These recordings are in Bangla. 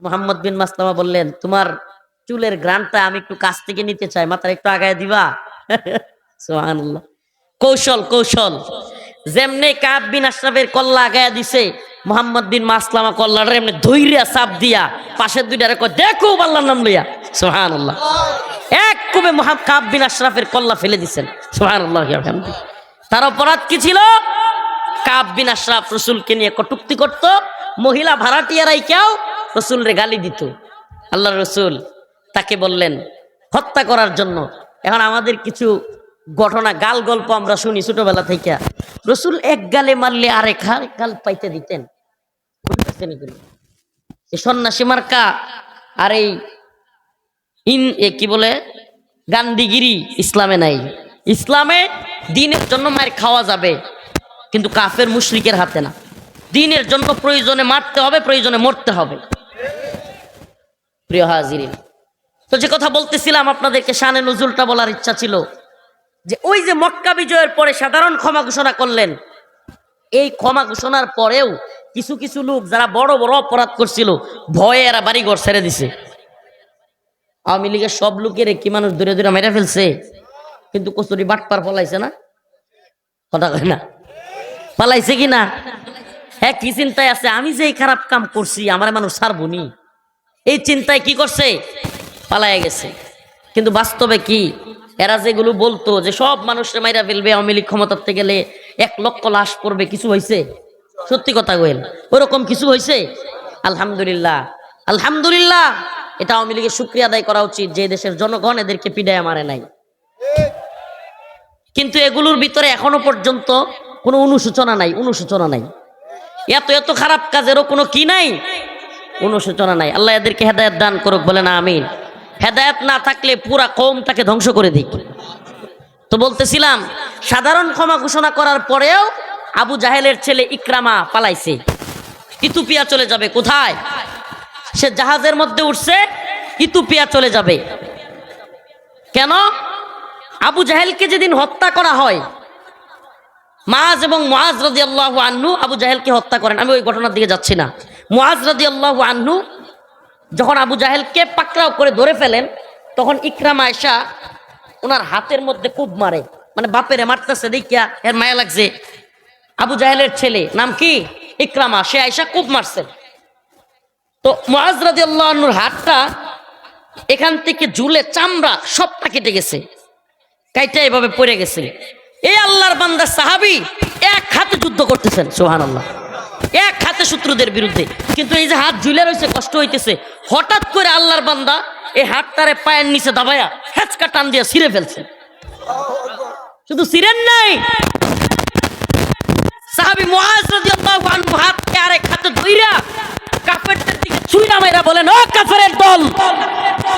মোহাম্মদ বিন মাসলামা বললেন, তোমার চুলের গ্রানটা আমি একটু কাছ থেকে নিতে চাই মাথার একটু আগায় দিবা? সুবহানাল্লাহ। কৌশল কৌশল। যেমনে কাব বিন আশরাফের কল্লা আগায় দিছে, মোহাম্মদ বিন মাসলামা কল্লাটা এমনি ধৈর্যা চাপ দিয়া পাশের দুইটারে কয়, দেখো আল্লাহর নাম লইয়া। সুবহানাল্লাহ। এক কুবে মহা কাব বিন আশরাফের কল্লা ফেলে দিছেন। সুবহানাল্লাহ তার অপরাধ কি ছিল? কাব বিন আশরাফ রসুলকে নিয়ে কটুক্তি করত, মহিলা ভাড়াটিয়ারাই কেউ রসুলরে গালি দিত। আল্লাহ রসুল তাকে বললেন, হত্যা করার জন্য। এখন আমাদের কিছু ঘটনা, গাল গল্প আমরা শুনি ছোটবেলা থেকে। রসুল এক গালে মারলে আরেক গাল পাইতে দিতেন। সন্ন্যাসী মার্কা আর এই ইন, এ কি বলে? গান্ধীগিরি ইসলামে নাই। ইসলামে দিনের জন্য মায়ের খাওয়া যাবে, কিন্তু কাফের মুশরিকের হাতে না। দিনের জন্য প্রয়োজনে মারতে হবে, প্রয়োজনে মরতে হবে। প্রিয় হাজিরিন। তো যে কথা বলতেছিলাম আপনাদেরকে, শানে নজরুলটা বলার ইচ্ছা ছিল, যে ওই যে মক্কা বিজয়ের পরে সাধারণ ক্ষমা ঘোষণা করলেন, এই ক্ষমা ঘোষণার পরেও কিছু কিছু লোক যারা বড় বড় অপরাধ করছিল, ভয়ে এরা বাড়িঘর ছেড়ে দিছে। আওয়ামী লীগের সব লোকের কি মানুষ দূরে দূরে মেরে ফেলছে, কিন্তু কচুরি বাটপার ফলাইছে না? কথা কয় না? পালাইছে কি না? হ্যাঁ কি চিন্তায় আছে? আমি যে এই খারাপ কাম করছি, আমার মানুষ ছাড়বো নি। এই চিন্তায় কি করছে? পালাইয়া গেছে। কিন্তু বাস্তবে কি? এরা যেগুলো বলতো যে সব মানুষের মাইরা ফেলবে, আওয়ামী লীগ ক্ষমতাতে গেলে এক লক্ষ লাশ পড়বে, কিছু হয়েছে সত্যি কথা কইল। ওরকম কিছু হয়েছে আলহামদুলিল্লাহ। আলহামদুলিল্লাহ! এটা আওয়ামী লীগের শুক্রিয়া আদায় করা উচিত যে দেশের জনগণ এদেরকে পিডায় মারে নাই। কিন্তু এগুলোর ভিতরে এখনও পর্যন্ত কোনো অনুসূচনা নাই অনুসূচনা নাই। এত এত খারাপ কাজেরও কোনো কি নাই? অনুসূচনা নাই। আল্লাহ এদেরকে হেদায়ত দান করুক বলে না আমিন। হেদায়ত না থাকলে পুরা কম তাকে ধ্বংস করে দিক। তো বলতেছিলাম, সাধারণ ক্ষমা ঘোষণা করার পরেও আবু জাহেলের ছেলে ইকরামা পালাইছে। ইতুপিয়া চলে যাবে কোথায়? সে জাহাজের মধ্যে উঠছে, ইতুপিয়া চলে যাবে। কেন? আবু জাহেলকে যেদিন হত্যা করা হয় মাজ এবং মোয়াজ রাজি আল্লাহ আন্নু আবু জাহেলকে হত্যা করেন। আমি ওই ঘটনার দিকে যাচ্ছি না। মোয়াজ রাজি আল্লাহ আন্নু যখন আবু জাহেলকে পাকড়াও করে ধরে ফেলেন, তখন ইকরাম আয়সা ওনার হাতের মধ্যে খুব মারে। মানে বাপেরে মারতেছে, দেখিয়া এর মায়া লাগছে। আবু জাহেলের ছেলে, নাম কি? ইকরামা, সে আয়সা খুব মারছে। তো মোয়াজ রাজি আল্লাহ আন্নুর হাতটা এখান থেকে ঝুলে চামড়া সবটা কেটে গেছে। কাইটা এভাবে পড়ে গেছে। এই আল্লাহর বান্দা সাহাবি, এক হাতে যুদ্ধ করতেছেন সোহান আল্লাহ এক হাতে শত্রুদের বিরুদ্ধে। কিন্তু এই যে হাত ঝুলে রয়েছে কষ্ট হইতেছে। হঠাৎ করে আল্লাহর বান্দা এই হাতটারে পায়ের নিচে দাবায়া, হেঁচকা টান দিয়ে ছিঁড়ে ফেলছে। শুধু ছিঁড়েন নাই। আরেক হাতে ধইরা দিকে বলেন, ও দল,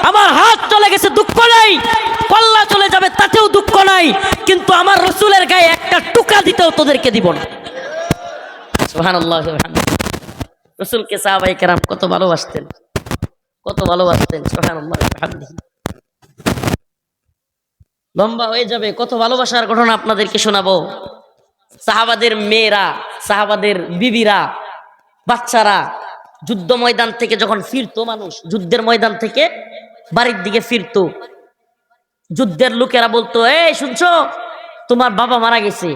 আমার হাত চলে গেছে, দুঃখ নাই। চলে যাবে, তাতেও দুঃখ নাই। কিন্তু আমার রসুলের গায়ে একটা টুকা দিতেও তোদেরকে দিব না। রসুলকে সাহাবাই কেরাম কত ভালোবাসতেন কত ভালোবাসতেন। লম্বা হয়ে যাবে, কত ভালোবাসার ঘটনা আপনাদেরকে শোনাবো। সাহাবাদের মেয়েরা, সাহাবাদের বিবিরা, বাচ্চারা যুদ্ধ ময়দান থেকে যখন ফিরতো মানুষ, যুদ্ধের ময়দান থেকে বাড়ির দিকে ফিরতো। যুদ্ধের লোকেরা বলতো, এই, শুনছো? তোমার বাবা মারা গেছে।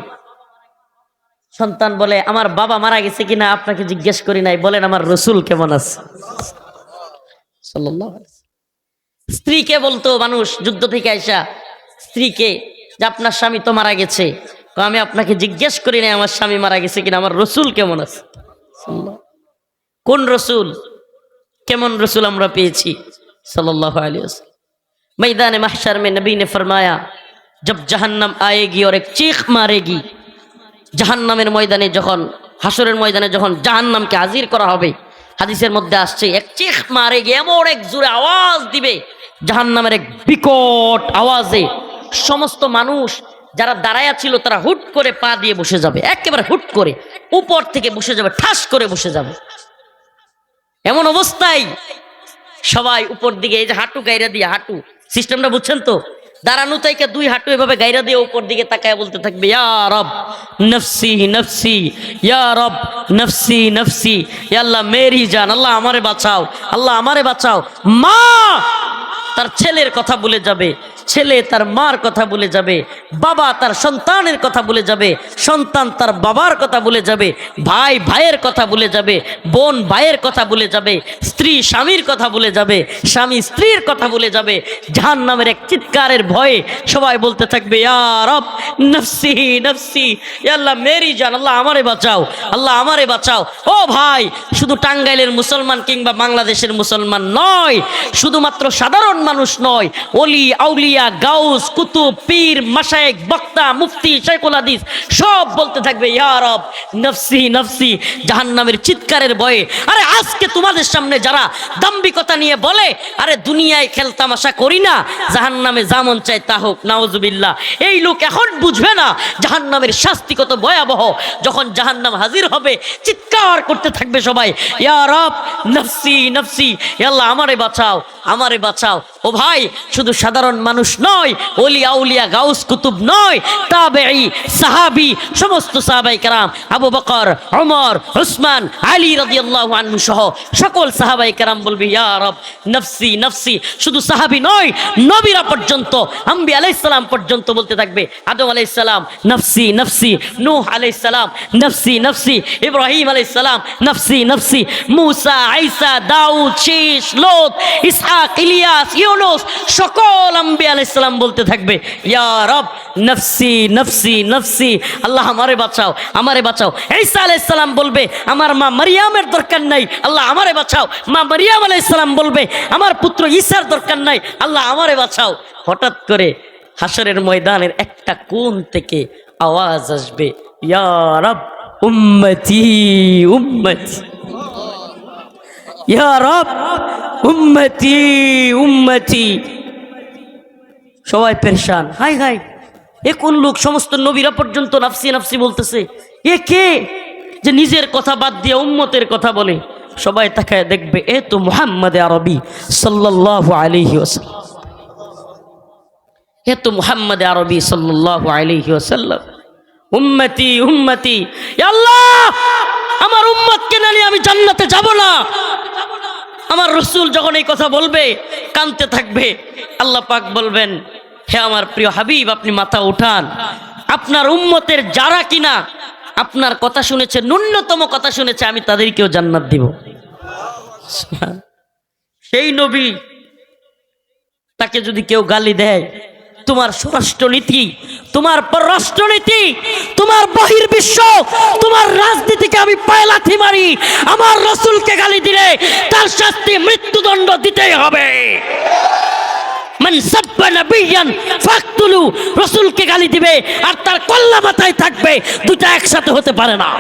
সন্তান বলে আমার বাবা মারা গেছে কিনা আপনাকে জিজ্ঞেস করি নাই বলেন আমার রসুল কেমন আছে সাল্লাল্লাহু আলাইহি ওয়াসাল্লাম। স্ত্রীকে বলতো মানুষ যুদ্ধ থেকে আইসা স্ত্রীকে যে আপনার স্বামী তো মারা গেছে তো আমি আপনাকে জিজ্ঞেস করি নাই আমার স্বামী মারা গেছে কিনা আমার রসুল কেমন আছে সাল্লাল্লাহু কোন রসুল কেমন রসুল আমরা পেয়েছি सल्लल्लाहु अलैहि वसल्लम मैदान महशर में नबी ने फरमाया जब जहन्नम आएगी और एक चीख मारेगी জাহান্নামের ময়দানে যখন হাসরের ময়দানে যখন জাহান্নামকে হাজির করা হবে, হাদিসের মধ্যে আসছে, এক চিখ মারে গিয়ে এমন এক জোরে আওয়াজ দিবে, জাহান্নামের এক বিকট আওয়াজে সমস্ত মানুষ যারা দাঁড়ায়া ছিল তারা হুট করে পা দিয়ে বসে যাবে, একেবারে হুট করে, উপর থেকে বসে যাবে, ঠাস করে বসে যাবে। এমন অবস্থায় সবাই উপর দিকে এই যে হাঁটু গাইরা দিয়ে হাঁটু, সিস্টেমটা বুঝছেন তো? দাঁড়ানো তাইকে দুই হাঁটু এভাবে গাইরা দিয়ে উপর দিকে তাকায় বলতে থাকবে ইয়ারব নফসি নফসি, ইয়া রব, নফসি নফসি আল্লাহ মেরি জান, আল্লাহ আমারে বাঁচাও, আল্লাহ আমারে বাঁচাও। মা তার ছেলের কথা বলে যাবে। ছেলে তার মার কথা বলে যাবে, বাবা তার সন্তানের কথা বলে যাবে, সন্তান তার বাবার কথা বলে যাবে, ভাই ভাইয়ের কথা বলে যাবে, বোন ভাইয়ের কথা বলে যাবে, স্ত্রী স্বামীর কথা বলে যাবে, স্বামী স্ত্রীর কথা বলে যাবে। জাহান নামের এক চিৎকারের ভয়ে সবাই বলতে থাকবে আল্লাহ মেরি জান, আল্লাহ আমারে বাঁচাও, আল্লাহ আমারে বাঁচাও। ও ভাই, শুধু টাঙ্গাইলের মুসলমান কিংবা বাংলাদেশের মুসলমান নয়, শুধুমাত্র সাধারণ মানুষ নয়, অলি, আউলিয়া গাউস, কুতুব, পীর মাসায়েক বক্তা, মুফতি শেখুল হাদিস, সব বলতে থাকবে ইয়ারব নফসি নফসি, জাহান্নামের চিৎকারের ভয়ে। আরে আজকে তোমাদের সামনে যারা দাম্বিকতা নিয়ে বলে, আরে দুনিয়ায় খেলতামাশা করি না, জাহান্নামে যেমন চাই তা হোক নাওজুবিল্লাহ এই লোক এখন বুঝবে না জাহান্নামের শাস্তি কত ভয়াবহ। যখন জাহান্নাম হাজির হবে, চিৎকার করতে থাকবে সবাই, ইয়া রব, নফসি নফসি আল্লাহ, আমারে বাঁচাও আমারে বাঁচাও। ও ভাই, শুধু সাধারণ মানুষ নয়, ওলি আউলিয়া গাউস কুতুব নয়, তাবেঈ, সাহাবি, সমস্ত সাহাবাই কারাম, আবু বকর ওমর উসমান, আলী রাদিয়াল্লাহু আনহু সহ সকল সাহাবাই কারাম বলবে, ইয়া নফসি নফসি, শুধু সাহাবি নয়, নবীরা পর্যন্ত, আম্বি আলাইহিস সালাম পর্যন্ত বলতে থাকবে, আদম আলাইহিস সালাম, নফসি নফসি, নূহ আলাইহিস সালাম, নফসি নফসি, ইব্রাহিম আলাইহিস সালাম, নফসি নফসি, মুসা আইসা দাউদ শীশ লোত, ইসহাক, ইলিয়াস ইউনুস, সকল আম্বি আলাইহিস সালাম বলতে থাকবে, ইয়া নফসি নফসি নফসি, আল্লাহ আমারে বাঁচাও আমারে বাঁচাও। ঈসা আলাইহিস সালাম বলবে, আমার মা মারিয়ামের দরকার নাই, আল্লাহ আমারে বাঁচাও। মা মারিয়াম আলাইহিস সালাম বলবে, আমার পুত্র ঈসার দরকার নাই, আল্লাহ আমারে বাঁচাও। হঠাৎ করে হাসরের ময়দানের একটা কোণ থেকে আওয়াজ আসবে, ইয়া উম্মতি উম্মতি, ইয়া উম্মতি উম্মতি। সবাই পেরেশান। High high. এ কোন লোক? সমস্ত নবীরা পর্যন্ত নাফসি নাফসি বলতেছে। এ কে? যে নিজের কথা বাদ দিয়ে উম্মতের কথা বলে। সবাই তাকায় দেখবে, এ তো মুহাম্মদ আরবি সাল্লাল্লাহু আলাইহি ওয়াসাল্লাম। এ তো মুহাম্মদ আরবি সাল্লাল্লাহু আলাইহি ওয়াসাল্লাম। উম্মতি উম্মতি। আল্লাহ! আমার উম্মতকে না নিয়ে আমি জান্নাতে যাব না। আমার রসুল যখন এই কথা বলবে, কানতে থাকবে। আল্লাহ পাক বলবেন, হে আমার প্রিয় হাবিব, আপনি মাথা উঠান। আপনার উম্মতের যারা কিনা, আপনার কথা শুনেছে, ন্যূনতম কথা শুনেছে, আমি তাদেরকেও জান্নাত দিব। সেই নবী তাকে যদি কেউ গালি দেয় তোমার স্বরাষ্ট্রনীতি, তোমার পররাষ্ট্রনীতি, তোমার বহির্বিশ্ব, তোমার রাজনীতিকে আমি পায়ে লাথি মারি, আমার রসুলকে গালি দিলে তার শাস্তি মৃত্যুদণ্ড দিতেই হবে। রসুলকে গালি দিবে আর তার কল্লা মাথায় থাকবে দুটা একসাথে হতে পারে না।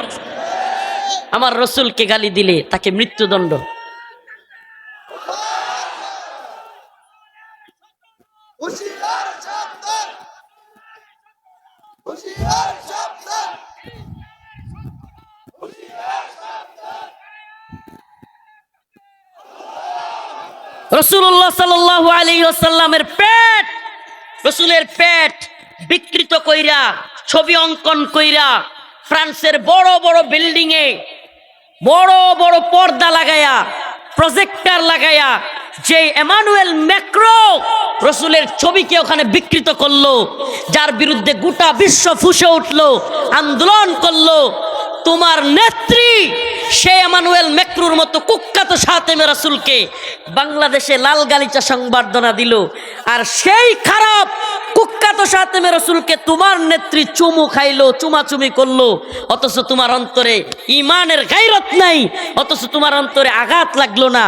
আমার রসুলকে গালি দিলে তাকে মৃত্যুদণ্ড। হুশিয়ার রসুল্লাহ সাল্লাহ আলী আসাল্লামের পেট, রসুলের পেট বিকৃত কইরা, ছবি অঙ্কন কইরা, ফ্রান্সের বড় বড় বিল্ডিং এ বড় বড় পর্দা লাগায়া, প্রজেক্টার লাগায়া যে এমানুয়েল ম্যাক্রো রসুলের ছবিকে ওখানে বিকৃত করল, যার বিরুদ্ধে গোটা বিশ্ব ফুসে উঠল, আন্দোলন করল। তোমার নেত্রী, সে এমানুয়েল মেক্রুর মতো কুখ্যাত সাতেমে রাসুলকে বাংলাদেশে লাল গালিচা সংবর্ধনা দিল। আর সেই খারাপ কুখ্যাত সাতেমে রসুলকে তোমার নেত্রী চুমু খাইলো, চুমাচুমি করল। অথচ তোমার অন্তরে ইমানের গাইরত নাই, অথচ তোমার অন্তরে আঘাত লাগল না।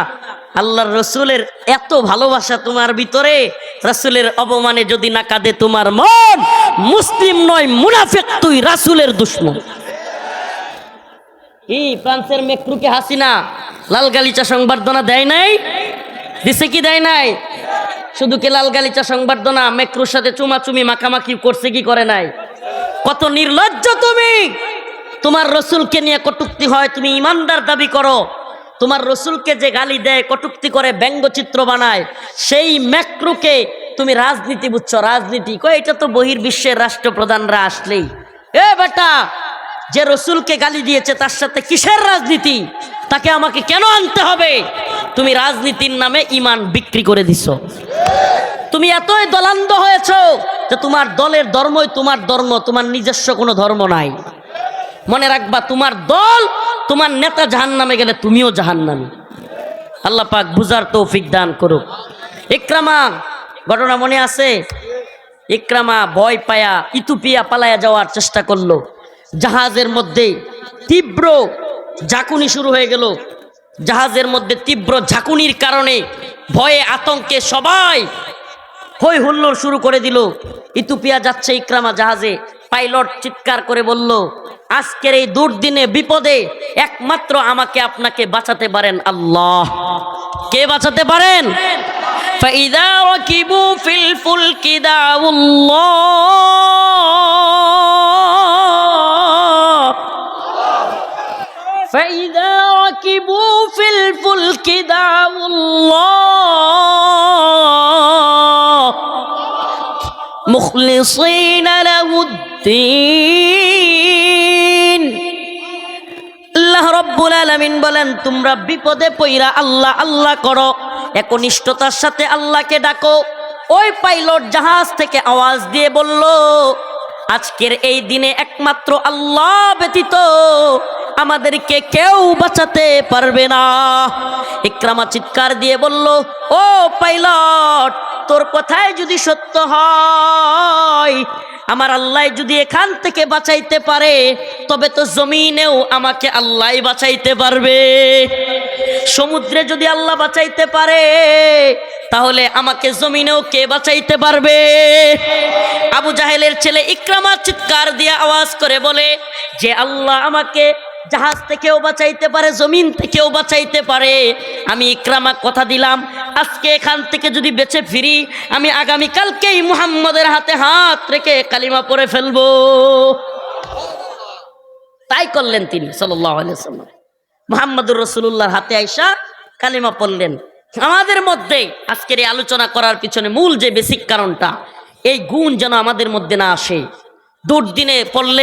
আল্লাহর রসুলের এত ভালোবাসা তোমার ভিতরে, রাসুলের অপমানে যদি না কাঁদে তোমার মন, মুসলিম নয়, মুনাফেক, তুই রাসুলের দুশ্মন। কি ফ্রান্সের মেক্রুকে হাসিনা লাল গালিচা সংবর্ধনা দেয় নাই? দিছে কি দেয় নাই? শুধু কি লাল গালিচা সংবর্ধনা? মেক্রুর সাথে চুমাচুমি, মাখামাখি করছে কি করে নাই? কত নির্লজ্জ তুমি! তোমার রসুলকে নিয়ে কটুক্তি হয়, তুমি ইমানদার দাবি করো। তোমার রসুলকে যে গালি দেয়, কটুক্তি করে, ব্যঙ্গচিত্র বানায়, সেই ম্যাক্রুকে তুমি রাজনীতি বুঝছ, রাজনীতি। কই, এটা তো বহির্বিশ্বের রাষ্ট্রপ্রধানরা আসলেই। এ বেটা, যে রসুলকে গালি দিয়েছে, তার সাথে কিসের রাজনীতি? তাকে আমাকে কেন আনতে হবে? তুমি রাজনীতির নামে ইমান বিক্রি করে দিছ। তুমি এতই দলান্ধ হয়েছ যে তোমার দলের ধর্মই তোমার ধর্ম, তোমার নিজস্ব কোনো ধর্ম নাই। মনে রাখবা, তোমার দল তোমার নেতা জাহান নামে গেলে তুমিও জাহান নামে আল্লাহ পাক বুঝার তৌফিক দান করুক। ইকরামা, ঘটনা মনে আছে? ইকরামা ভয় পায়া, ইতুপিয়া পালায়া যাওয়ার চেষ্টা করল। জাহাজের মধ্যে তীব্র ঝাঁকুনি শুরু হয়ে গেল। জাহাজের মধ্যে তীব্র ঝাঁকুনির কারণে ভয়ে আতঙ্কে সবাই হই হুল্লোড় শুরু করে দিল। ইতুপিয়া যাচ্ছে ইকরামা জাহাজে। পাইলট চিৎকার করে বলল আজকের এই দুর্দিনে বিপদে একমাত্র আমাকে আপনাকে বাঁচাতে পারেন আল্লাহ কে বাঁচাতে পারেন فإذا ركبوا في الفلك دعوا الله فإذا ركبوا في الفلك دعوا الله مخلصين له الدين আলামিন বলেন, তোমরা বিপদে পইরা আল্লাহ আল্লাহ করো, একনিষ্ঠতার সাথে আল্লাহকে ডাকো। ওই পাইলট জাহাজ থেকে আওয়াজ দিয়ে বলল, আজকের এই দিনে একমাত্র আল্লাহ ব্যতীত আমাদেরকে কেউ বাঁচাতে পারবে না। ইকরামা চিৎকার দিয়ে বলল, ও পাইলট, তোর কথায় যদি সত্য হয়, আমার আল্লাহ যদি এখান থেকে বাঁচাইতে পারে, তবে তো জমিনেও আমাকে আল্লাহ বাঁচাইতে পারবে। সমুদ্রে যদি আল্লাহ বাঁচাইতে পারে, তাহলে আমাকে জমিনেও কে বাঁচাইতে পারবে? আবু জাহেলের ছেলে ইকরামা চিৎকার দিয়ে আওয়াজ করে বলে, যে আল্লাহ আমাকে জাহাজ থেকেও বাঁচাইতে পারে, জমিন থেকেও বাঁচাইতে পারে। আমি ইকরামা কথা দিলাম, আজকে এখান থেকে যদি বেঁচে ফিরি, আমি আগামীকালকেই মুহাম্মদের হাতে হাত রেখে কালিমা পরে ফেলব। তাই করলেন তিনি সাল্লাম মোহাম্মদুর রসুল্লাহর হাতে আইসা কালিমা পড়লেন। আমাদের মধ্যে আজকের এই আলোচনা করার পিছনে মূল যে বেসিক কারণটা, এই গুণ যেন আমাদের মধ্যে না আসে। দুর্দিনে পড়লে